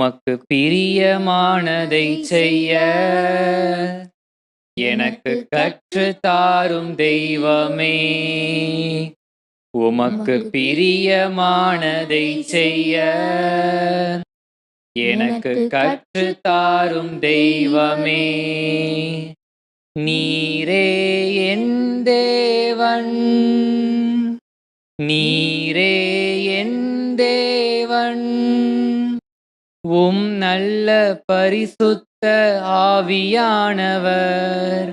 உமக்கு பிரியமானதை செய்ய. எனக்கு கற்று தாரும் தெய்வமே. உமக்கு பிரியமானதை செய்ய. எனக்கு கற்று தாரும் தெய்வமே. நீரே என் தேவன். நீரே என் தேவன். உம் நல்ல பரிசுத்த ஆவியானவர்.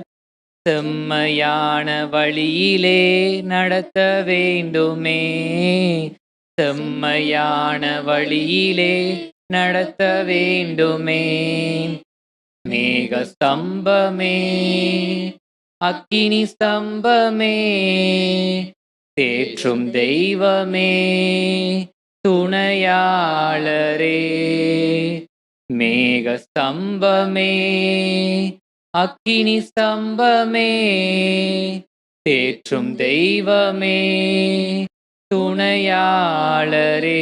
செம்மையான வழியிலே நடத்த வேண்டுமே. செம்மையான வழியிலே நடத்த வேண்டுமே. மேக ஸ்தம்பமே அக்கினி ஸ்தம்பமே தேற்றும் தெய்வமே துணையாளரே. மேகஸ்தம்பமே அக்கினி ஸ்தம்பமே தேற்றும் தெய்வமே துணையாளரே.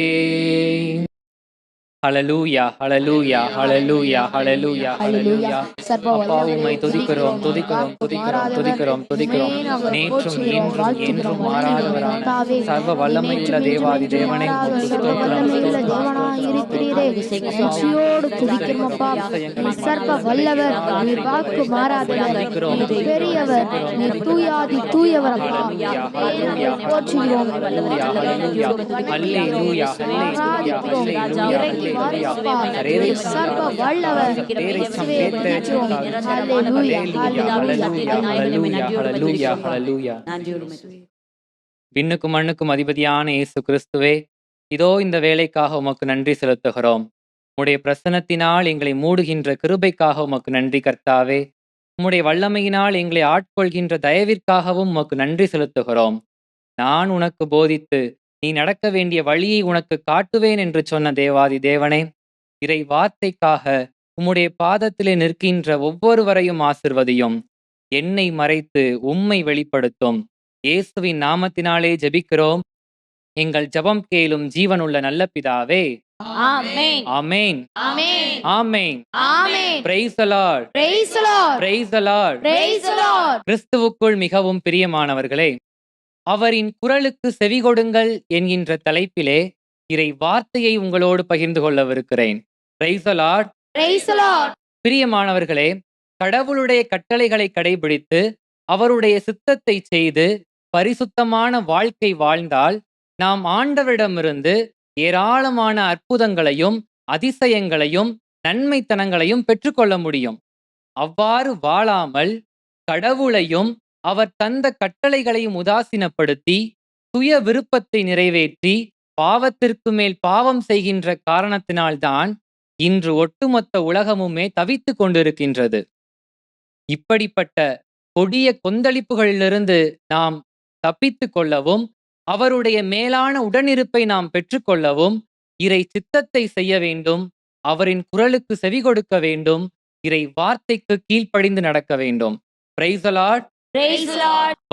ஹalleluya ஹalleluya ஹalleluya ஹalleluya ஹalleluya அப்பா உம்மை துதிக்கிறோம் துதிக்கிறோம். துதிக்கிறோம் துதிக்கிறோம் துதிக்கிறோம் நேற்றும் இன்றும் என்றும் மாறாதவரான சர்வ வல்லமையுள்ள தேவாதி தேவனே சர்வ வல்லவர். நீர் வாக்கு மாறாதவர். பெரியவர். நீர் தூயாதி தூயவர். போற்றுகிறோம். சர்வ வல்லவர். விண்ணுக்கும் மண்ணுக்கும் அதிபதியான இயேசு கிறிஸ்துவே இதோ இந்த வேலைக்காக உமக்கு நன்றி செலுத்துகிறோம். உம்முடைய பிரசனத்தினால் எங்களை மூடுகின்ற கிருபைக்காக உமக்கு நன்றி கர்த்தாவே. உம்முடைய வல்லமையினால் எங்களை ஆட்கொள்கின்ற தயவிற்காகவும் உமக்கு நன்றி செலுத்துகிறோம். நான் உனக்கு போதித்து நீ நடக்க வேண்டிய வழியை உனக்கு காட்டுவேன் என்று சொன்ன தேவாதி தேவனே இறை வார்த்தைக்காக உம்முடைய பாதத்திலே நிற்கின்ற ஒவ்வொருவரையும் ஆசிர்வதியும். என்னை மறைத்து உம்மை வெளிப்படுத்தும். இயேசுவின் நாமத்தினாலே ஜெபிக்கிறோம். எங்கள் ஜெபம் கேளும் ஜீவனுள்ள நல்ல பிதாவே. ஆமென். ஆமென். ஆமென். ஆமென். பிரைஸ் பிரைஸ் கிறிஸ்துவுக்குள் மிகவும் பிரியமானவர்களே அவரின் குரலுக்கு செவிகொடுங்கள் என்கின்ற தலைப்பிலே இறை வார்த்தையை உங்களோடு பகிர்ந்து கொள்ளவிருக்கிறேன். பிரியமானவர்களே கடவுளுடைய கட்டளைகளை கடைபிடித்து அவருடைய சித்தத்தை செய்து பரிசுத்தமான வாழ்க்கை வாழ்ந்தால் நாம் ஆண்டவரிடமிருந்து ஏராளமான அற்புதங்களையும் அதிசயங்களையும் நன்மைத்தனங்களையும் பெற்றுக்கொள்ள முடியும். அவ்வாறு வாழாமல் கடவுளையும் அவர் தந்த கட்டளைகளையும் உதாசீனப்படுத்தி சுய விருப்பத்தை நிறைவேற்றி பாவத்திற்கு மேல் பாவம் செய்கின்ற காரணத்தினால்தான் இன்று ஒட்டுமொத்த உலகமுமே தவித்துக் கொண்டிருக்கின்றது. இப்படிப்பட்ட கொடிய கொந்தளிப்புகளிலிருந்து நாம் தப்பித்துக் கொள்ளவும் அவருடைய மேலான உடனிருப்பை நாம் பெற்றுக்கொள்ளவும் இறை சித்தத்தை செய்ய வேண்டும் அவரின் குரலுக்கு செவி கொடுக்க வேண்டும் இறை வார்த்தைக்கு கீழ்ப்படிந்து நடக்க வேண்டும். பிரைசலாட்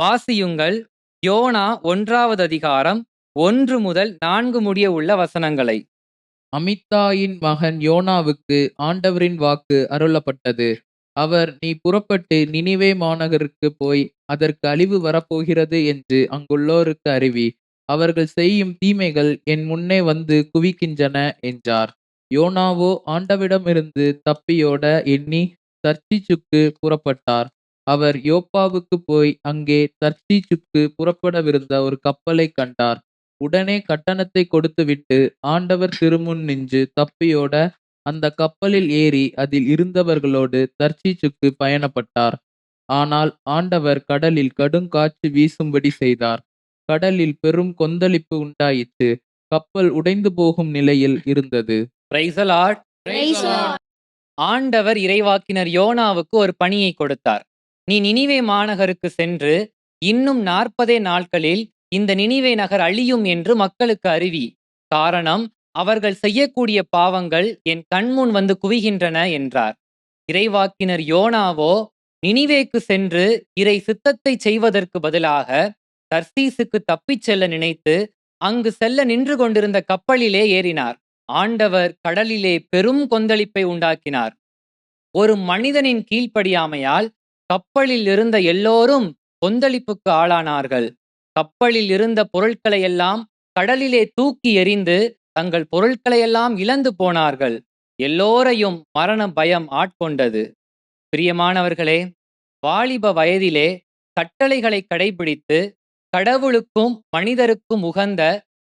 வாசியுங்கள். யோனா ஒன்றாவது அதிகாரம் ஒன்று முதல் நான்கு முடிய உள்ள வசனங்களை. அமித்தாயின் மகன் யோனாவுக்கு ஆண்டவரின் வாக்கு அருளப்பட்டது. அவர் நீ புறப்பட்டு நினிவே மாநகருக்கு போய் அதற்கு அழிவு வரப்போகிறது என்று அங்குள்ளோருக்கு அறிவி. அவர்கள் செய்யும் தீமைகள் என் முன்னே வந்து குவிக்கின்றன என்றார். யோனாவோ ஆண்டவிடமிருந்து தப்பியோட எண்ணி தர்ச்சீச்சுக்கு புறப்பட்டார். அவர் யோப்பாவுக்கு போய் அங்கே தர்ச்சீச்சுக்கு புறப்படவிருந்த ஒரு கப்பலை கண்டார். உடனே கட்டணத்தை கொடுத்துவிட்டு ஆண்டவர் திருமுன் நின்று தப்பியோட அந்த கப்பலில் ஏறி அதில் இருந்தவர்களோடு தர்ச்சீச்சுக்கு பயணப்பட்டார். ஆனால் ஆண்டவர் கடலில் கடுங்காற்று வீசும்படி செய்தார். கடலில் பெரும் கொந்தளிப்பு உண்டாயிற்று. கப்பல் உடைந்து போகும் நிலையில் இருந்தது. ஆண்டவர் இறைவாக்கினர் யோனாவுக்கு ஒரு பணியை கொடுத்தார். நீ நினிவே மாநகருக்கு சென்று இன்னும் நாற்பதே நாட்களில் இந்த நினிவே நகர் அழியும் என்று மக்களுக்கு அறிவி காரணம் அவர்கள் செய்யக்கூடிய பாவங்கள் என் கண்முன் வந்து குவிகின்றன என்றார். இறைவாக்கினர் யோனாவோ நினிவேக்கு சென்று இறை சித்தத்தை செய்வதற்கு பதிலாக தர்சீசுக்கு தப்பிச் செல்ல நினைத்து அங்கு செல்ல நின்று கொண்டிருந்த கப்பலிலே ஏறினார். ஆண்டவர் கடலிலே பெரும் கொந்தளிப்பை உண்டாக்கினார். ஒரு மனிதனின் கீழ்ப்படியாமையால் கப்பலில் இருந்த எல்லோரும் கொந்தளிப்புக்கு ஆளானார்கள். கப்பலில் இருந்த பொருட்களை எல்லாம் கடலிலே தூக்கி எறிந்து தங்கள் பொருட்களையெல்லாம் இழந்து போனார்கள். எல்லோரையும் மரண பயம் ஆட்கொண்டது. பிரியமானவர்களே வாலிப வயதிலே கட்டளைகளை கடைபிடித்து கடவுளுக்கும் மனிதருக்கும் உகந்த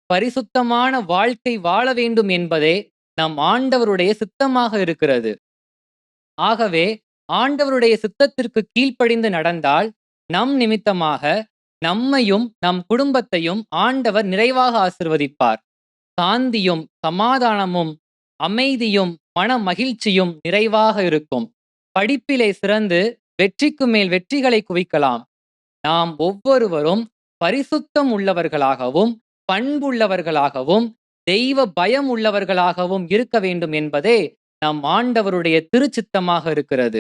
பரிசுத்தமான வாழ்க்கை வாழ வேண்டும் என்பதே நம் ஆண்டவருடைய சித்தமாக இருக்கிறது. ஆகவே ஆண்டவருடைய சித்தத்திற்கு கீழ்ப்படிந்து நடந்தால் நம் நிமித்தமாக நம்மையும் நம் குடும்பத்தையும் ஆண்டவர் நிறைவாக ஆசிர்வதிப்பார். சாந்தியும் சமாதானமும் அமைதியும் மன மகிழ்ச்சியும் நிறைவாக இருக்கும். படிப்பிலே சிறந்து வெற்றிக்கு மேல் வெற்றிகளை குவிக்கலாம். நாம் ஒவ்வொருவரும் பரிசுத்தம் உள்ளவர்களாகவும் பண்புள்ளவர்களாகவும் தெய்வ பயம் உள்ளவர்களாகவும் இருக்க வேண்டும் என்பதே நம் ஆண்டவருடைய திருச்சித்தமாக இருக்கிறது.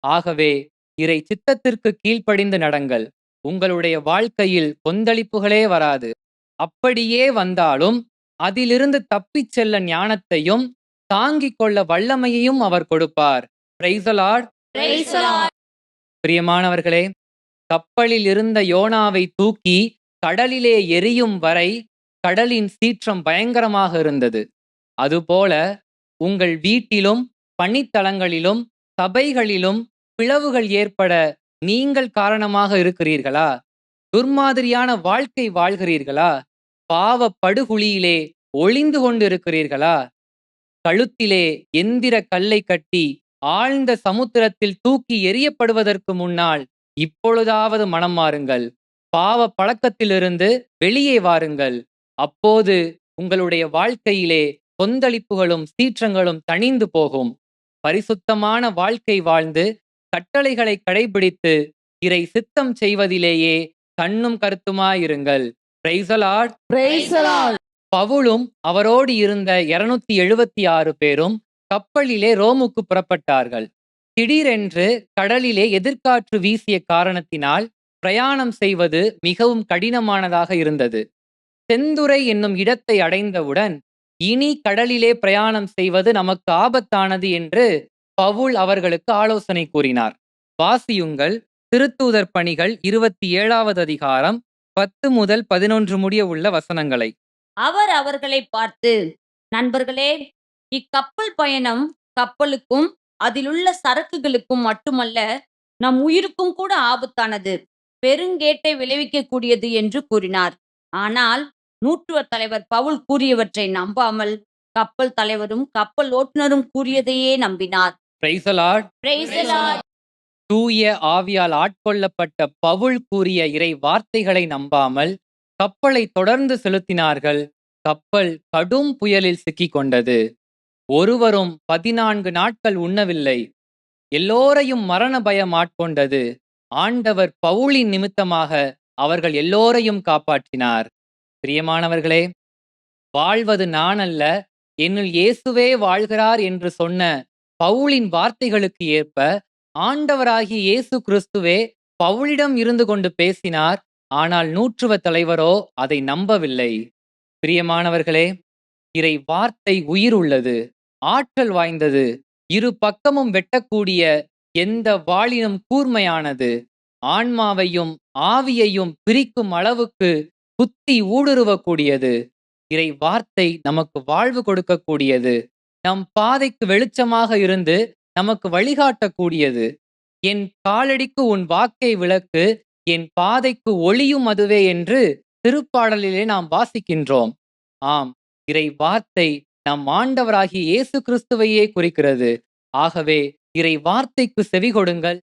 ஆகவே இறை சித்தத்திற்கு கீழ்ப்படிந்து நடங்கள். உங்களுடைய வாழ்க்கையில் கொந்தளிப்புகளே வராது. அப்படியே வந்தாலும் அதிலிருந்து தப்பிச் செல்ல ஞானத்தையும் தாங்கிக் கொள்ள வல்லமையையும் அவர் கொடுப்பார். பிரியமானவர்களே கப்பலில் இருந்த யோனாவை தூக்கி கடலிலே எரியும் வரை கடலின் சீற்றம் பயங்கரமாக இருந்தது. அதுபோல உங்கள் வீட்டிலும் பணித்தளங்களிலும் சபைகளிலும் பிளவுகள் ஏற்பட நீங்கள் காரணமாக இருக்கிறீர்களா? துர்மாதிரியான வாழ்க்கை வாழ்கிறீர்களா? பாவ படுகுழியிலே ஒளிந்து கொண்டிருக்கிறீர்களா? கழுத்திலே எந்திர கல்லை கட்டி ஆழ்ந்த சமுத்திரத்தில் தூக்கி எரியப்படுவதற்கு முன்னால் இப்பொழுதாவது மனம் மாறுங்கள். பாவ பழக்கத்திலிருந்து வெளியே வாருங்கள். அப்போது உங்களுடைய வாழ்க்கையிலே கொந்தளிப்புகளும் சீற்றங்களும் தணிந்து போகும். பரிசுத்தமான வாழ்க்கை வாழ்ந்து கட்டளைகளை கடைபிடித்து இறை சித்தம் செய்வதிலேயே கண்ணும் கருத்துமாயிருங்கள். பவுலும் அவரோடு இருந்த இருநூத்தி எழுபத்தி ஆறு பேரும் கப்பலிலே ரோமுக்கு புறப்பட்டார்கள். திடீரென்று கடலிலே எதிர்காற்று வீசிய காரணத்தினால் பிரயாணம் செய்வது மிகவும் கடினமானதாக இருந்தது. செந்துறை என்னும் இடத்தை அடைந்தவுடன் இனி கடலிலே பிரயாணம் செய்வது நமக்கு ஆபத்தானது என்று பவுல் அவர்களுக்கு ஆலோசனை கூறினார். வாசியுங்கள். திருத்தூதர் பணிகள் இருபத்தி ஏழாவது அதிகாரம் பத்து முதல் பதினொன்று முடிய உள்ள வசனங்களை. அவர் அவர்களை பார்த்து நண்பர்களே இக்கப்பல் பயணம் கப்பலுக்கும் அதிலுள்ள சரக்குகளுக்கும் மட்டுமல்ல நம் உயிருக்கும் கூட ஆபத்தானது. பெருங்கேட்டை விளைவிக்கக்கூடியது என்று கூறினார். ஆனால் நூற்றுவ தலைவர் பவுல் கூறியவற்றை நம்பாமல் கப்பல் தலைவரும் கப்பல் ஓட்டுநரும் கூறியதையே நம்பினார். தூய ஆவியால் ஆட்கொள்ளப்பட்ட பவுல் கூறிய இறை வார்த்தைகளை நம்பாமல் கப்பலை தொடர்ந்து செலுத்தினார்கள். கப்பல் கடும் புயலில் சிக்கிக் கொண்டது ஒருவரும் பதினான்கு நாட்கள் உண்ணவில்லை. எல்லோரையும் மரண பயம் ஆட்கொண்டது. ஆண்டவர் பவுலின் நிமித்தமாக அவர்கள் எல்லோரையும் காப்பாற்றினார். பிரியமானவர்களே வாழ்வது நான் அல்ல என்னுள் இயேசுவே வாழ்கிறார் என்று சொன்ன பவுலின் வார்த்தைகளுக்கு ஏற்ப ஆண்டவராகிய இயேசு கிறிஸ்துவே பவுலிடம் இருந்து கொண்டு பேசினார் ஆனால் நூற்றுவ தலைவரோ அதை நம்பவில்லை. பிரியமானவர்களே இறை வார்த்தை உயிர் உள்ளது ஆற்றல் வாய்ந்தது இரு பக்கமும் வெட்டக்கூடிய எந்த வாளினும் கூர்மையானது ஆன்மாவையும் ஆவியையும் பிரிக்கும் அளவுக்கு குத்தி ஊடுருவக்கூடியது. இறை வார்த்தை நமக்கு வாழ்வு கொடுக்கக்கூடியது. நம் பாதைக்கு வெளிச்சமாக இருந்து நமக்கு வழிகாட்டக்கூடியது. என் காலடிக்கு உன் வாக்கை விளக்கு என் பாதைக்கு ஒளியும் அதுவே என்று திருப்பாடலிலே நாம் வாசிக்கின்றோம். ஆம் இறை வார்த்தை நம் ஆண்டவராகி இயேசு கிறிஸ்துவையே குறிக்கிறது. ஆகவே இறை வார்த்தைக்கு செவி கொடுங்கள்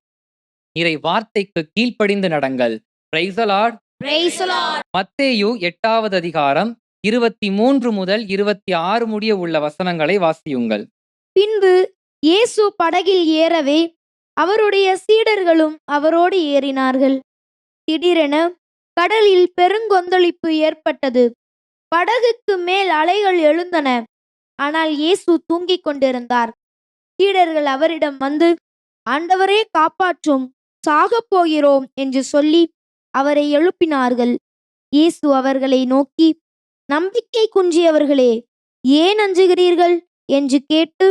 இறை வார்த்தைக்கு கீழ்ப்படிந்து நடங்கள் பிரைசலாட் மத்தேயு எட்டாவது அதிகாரம் இருபத்தி மூன்று முதல் இருபத்தி ஆறு முடிய உள்ள வசனங்களை வாசியுங்கள். பின்பு இயேசு படகில் ஏறவே அவருடைய சீடர்களும் அவரோடு ஏறினார்கள். திடீரென கடலில் பெருங்கொந்தளிப்பு ஏற்பட்டது. படகுக்கு மேல் அலைகள் எழுந்தன. ஆனால் இயேசு தூங்கிக் கொண்டிருந்தார். சீடர்கள் அவரிடம் வந்து ஆண்டவரே காப்பாற்றும் சாகப் போகிறோம் என்று சொல்லி அவரை எழுப்பினார்கள். இயேசு அவர்களை நோக்கி நம்பிக்கை குன்றியவர்களே ஏன் அஞ்சுகிறீர்கள்? என்று கேட்டு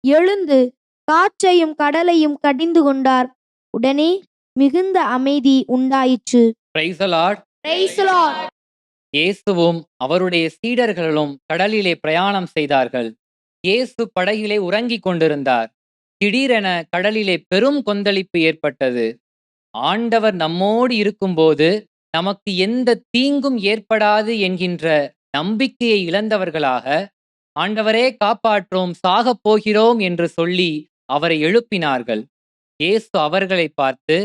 எழுந்து காற்றையும் கடலையும் கடிந்து கொண்டார். உடனே மிகுந்த அமைதி உண்டாயிற்று. இயேசுவும் அவருடைய சீடர்களும் கடலிலே பிரயாணம் செய்தார்கள். இயேசு படகிலே உறங்கிக் கொண்டிருந்தார். திடீரென கடலிலே பெரும் கொந்தளிப்பு ஏற்பட்டது. ஆண்டவர் நம்மோடு இருக்கும்போது நமக்கு எந்த தீங்கும் ஏற்படாது என்கின்ற நம்பிக்கையை இழந்தவர்களாக ஆண்டவரே காப்பாற்றும் சாகப் போகிறோம் என்று சொல்லி அவரை எழுப்பினார்கள் இயேசு அவர்களை பார்த்து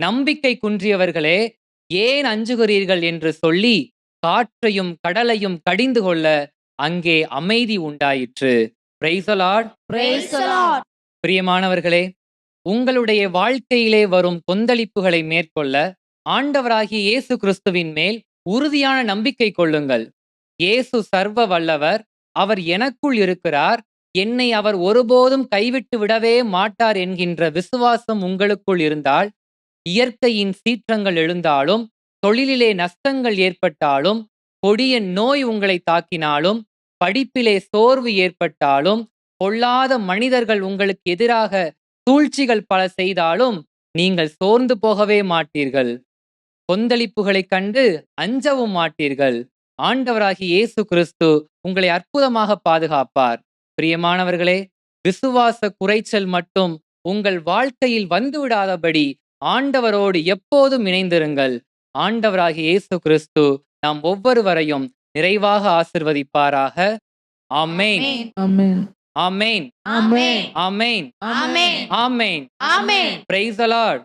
நம்பிக்கை குன்றியவர்களே ஏன் அஞ்சுகிறீர்கள் என்று சொல்லி காற்றையும் கடலையும் கடிந்து கொள்ள அங்கே அமைதி உண்டாயிற்று Praise the Lord. Praise the Lord. பிரியமானவர்களே உங்களுடைய வாழ்க்கையிலே வரும் கொந்தளிப்புகளை மேற்கொள்ள ஆண்டவராகிய இயேசு கிறிஸ்துவின் மேல் உறுதியான நம்பிக்கை கொள்ளுங்கள். இயேசு சர்வ வல்லவர் அவர் எனக்குள் இருக்கிறார். என்னை அவர் ஒருபோதும் கைவிட்டு விடவே மாட்டார் என்கின்ற விசுவாசம் உங்களுக்குள் இருந்தால் இயற்கையின் சீற்றங்கள் எழுந்தாலும் தொழிலிலே நஷ்டங்கள் ஏற்பட்டாலும் கொடிய நோய் உங்களை தாக்கினாலும் படிப்பிலே சோர்வு ஏற்பட்டாலும் பொல்லாத மனிதர்கள் உங்களுக்கு எதிராக சூழ்ச்சிகள் பல செய்தாலும் நீங்கள் சோர்ந்து போகவே மாட்டீர்கள். கொந்தளிப்புகளைக் கண்டு அஞ்சவும் மாட்டீர்கள். ஆண்டவராகி இயேசு கிறிஸ்து உங்களை அற்புதமாக பாதுகாப்பார். பிரியமானவர்களே விசுவாச குறைச்சல் மட்டும் உங்கள் வாழ்க்கையில் வந்துவிடாதபடி ஆண்டவரோடு எப்போதும் இணைந்திருங்கள். ஆண்டவராகி இயேசு கிறிஸ்து நாம் ஒவ்வொருவரையும் நிறைவாக ஆசிர்வதிப்பாராக. ஆமேன். ஆமென் ஆமென். ஆமென். ஆமென். Praise Lord.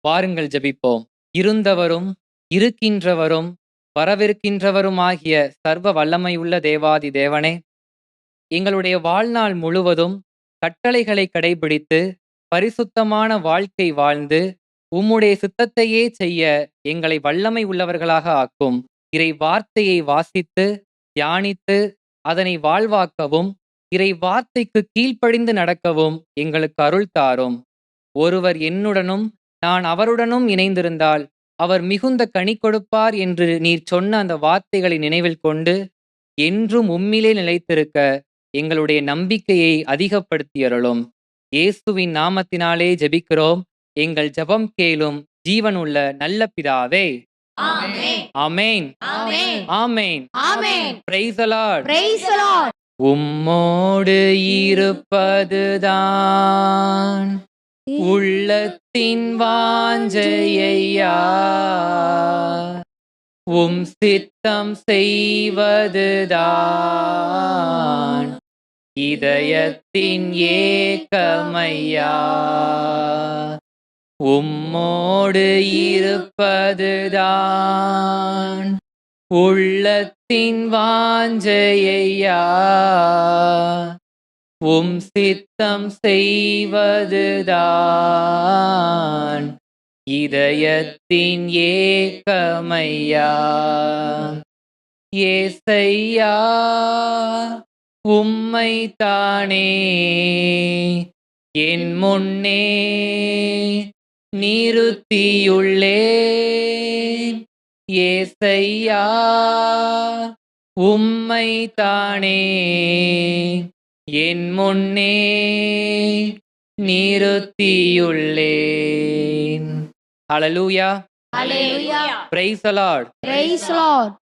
வாருங்கள் ஜெபிப்போம் இருந்தவரும் இருக்கின்றவரும் வரவிருக்கின்றவருமாகிய சர்வ வல்லமையுள்ள தேவாதி தேவனே எங்களுடைய வாழ்நாள் முழுவதும் கட்டளைகளை கடைபிடித்து பரிசுத்தமான வாழ்க்கை வாழ்ந்து உம்முடைய சித்தத்தையே செய்ய எங்களை வல்லமை உள்ளவர்களாக ஆக்கும் இறை வார்த்தையை வாசித்து தியானித்து அதனை வாழ்வாக்கவும் இறை வார்த்தைக்கு கீழ்ப்படிந்து நடக்கவும் எங்களுக்கு அருள் தாரும் ஒருவர் என்னுடனும் நான் அவருடனும் இணைந்திருந்தால் அவர் மிகுந்த கனி கொடுப்பார் என்று நீர் சொன்ன அந்த வார்த்தைகளை நினைவில் கொண்டு என்றும் உம்மிலே நிலைத்திருக்க எங்களுடைய நம்பிக்கையை அதிகப்படுத்தியருளும் இயேசுவின் நாமத்தினாலே ஜெபிக்கிறோம் எங்கள் ஜெபம் கேளும் ஜீவனுள்ள நல்ல பிதாவே. ஆமென். ஆமென் Amen. Praise the Lord. உம்மோடு இருப்பதுதான். உள்ளத்தின் வாஞ்சையா உம் சித்தம் செய்வதுதான். இதயத்தின் ஏக்கமையா உம்மோடு இருப்பதுதான். உள்ள வாஞ்சையா உம் சித்தம் செய்வதுதான். இதயத்தின் ஏக்கமையா? ஏசையா உம்மை தானே. என் முன்னே நிறுத்தியுள்ளே. உம்மை தானே என் முன்னே நிறுத்தியுள்ளேன் ஹalleluya Hallelujah. praise the lord Praise the Lord.